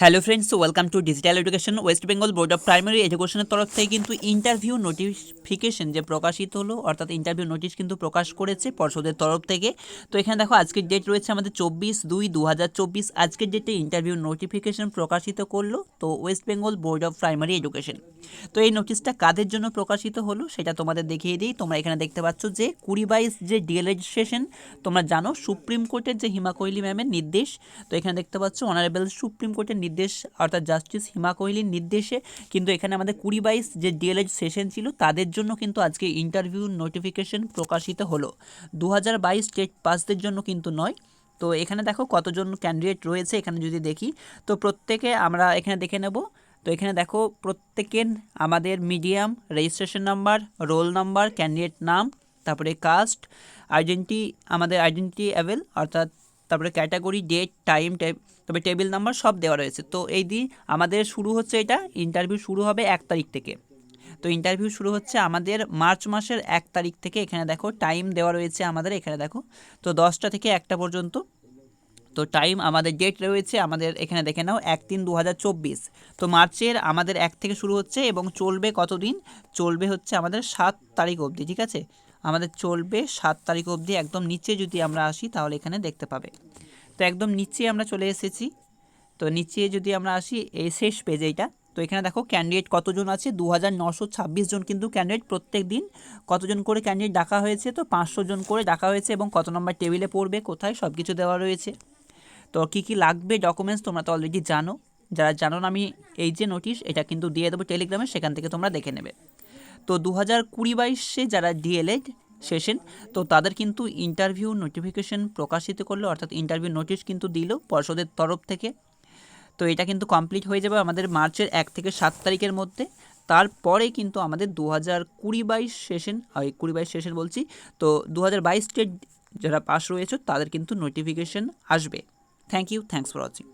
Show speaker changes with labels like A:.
A: Hello friends welcome to digital education West Bengal board of primary এডুকেশনের তরফ থেকে কিন্তু ইন্টারভিউ নোটিফিকেশন যে প্রকাশিত হলো, অর্থাৎ ইন্টারভিউ নোটিশ কিন্তু প্রকাশ করেছে পর্ষদের তরফ থেকে। তো এখানে দেখো, আজকের ডেট রয়েছে আমাদের চব্বিশ দুই দু হাজার চব্বিশ। আজকের ডেটে ইন্টারভিউ নোটিফিকেশন প্রকাশিত করল, তো West Bengal board of primary education তো এই নোটিশটা কাদের জন্য প্রকাশিত হলো, সেটা তোমাদের দেখিয়ে দিই। তোমরা এখানে দেখতে পাচ্ছ যে কুড়ি বাইশ যে ডিএলএড সেশন তোমরা জানো সুপ্রিম কোর্টের যে হিমা কোহলি ম্যামের নির্দেশ। তো এখানে দেখতে পাচ্ছ অনারেবল সুপ্রিম কোর্টের নির্দেশ, অর্থাৎ জাস্টিস হিমা কোহলির নির্দেশে কিন্তু এখানে আমাদের কুড়ি বাইশ যে ডিএলএড সেশন ছিল, তাদের জন্য কিন্তু আজকে ইন্টারভিউ নোটিফিকেশন প্রকাশিত হলো। দু হাজার বাইশ স্টেট পাসদের জন্য কিন্তু নয়। তো এখানে দেখো কতজন ক্যান্ডিডেট রয়েছে, এখানে যদি দেখি, তো প্রত্যেকে আমরা এখানে দেখে নেব। তো এখানে দেখো প্রত্যেকের আমাদের medium registration number roll number candidate নাম, তারপরে কাস্ট আইডেন্টি আমাদের আইডেন্টি অ্যাভেল অর্থাৎ তারপরে ক্যাটাগরি ডেট টাইম তবে টেবিল নাম্বার সব দেওয়া রয়েছে। তো এই দিন আমাদের শুরু হচ্ছে এটা ইন্টারভিউ শুরু হবে এক তারিখ থেকে। তো ইন্টারভিউ শুরু হচ্ছে আমাদের মার্চ মাসের এক তারিখ থেকে। এখানে দেখো টাইম দেওয়া রয়েছে আমাদের, এখানে দেখো। তো দশটা থেকে একটা পর্যন্ত। তো টাইম আমাদের ডেট রয়েছে, আমাদের এখানে দেখে নাও, এক তিন দু তো মার্চের আমাদের এক থেকে শুরু হচ্ছে এবং চলবে কতদিন? চলবে হচ্ছে আমাদের সাত তারিখ অবধি, ঠিক আছে? আমাদের চলবে সাত তারিখ অবধি, একদম নিচে যদি আমরা আসি তাহলে এখানে দেখতে পাবে। তো একদম নিচে আমরা চলে এসেছি। তো নিচে যদি আমরা আসি এই শেষ পেজ এইটা। তো এখানে দেখো ক্যান্ডিডেট কতজন আছে? দু হাজার জন কিন্তু ক্যান্ডিডেট প্রত্যেক দিন। কতজন করে ক্যান্ডিডেট ডাকা হয়েছে? তো পাঁচশো জন করে ডাকা হয়েছে এবং কত নম্বর টেবিলে পড়বে, কোথায় সব কিছু দেওয়া রয়েছে। তো কী কী লাগবে ডকুমেন্টস তোমরা তো অলরেডি জানো। যারা জানো না, আমি এই যে নোটিশ এটা কিন্তু দিয়ে দেবো টেলিগ্রামে, সেখান থেকে তোমরা দেখে নেবে। তো দু হাজার কুড়ি বাইশে যারা ডিএলএড সেশন তো তাদের কিন্তু ইন্টারভিউ নোটিফিকেশন প্রকাশিত করল, অর্থাৎ ইন্টারভিউ নোটিশ কিন্তু দিল পর্ষদের তরফ থেকে। তো এটা কিন্তু কমপ্লিট হয়ে যাবে আমাদের মার্চের এক থেকে সাত তারিখের মধ্যে। তারপরে কিন্তু আমাদের দু হাজার কুড়ি বাইশ সেশন হয় কুড়ি বাইশ সেশন বলছি, তো দু হাজার বাইশ স্টেট যারা পাস রয়েছে তাদের কিন্তু নোটিফিকেশন আসবে। Thank you thanks for watching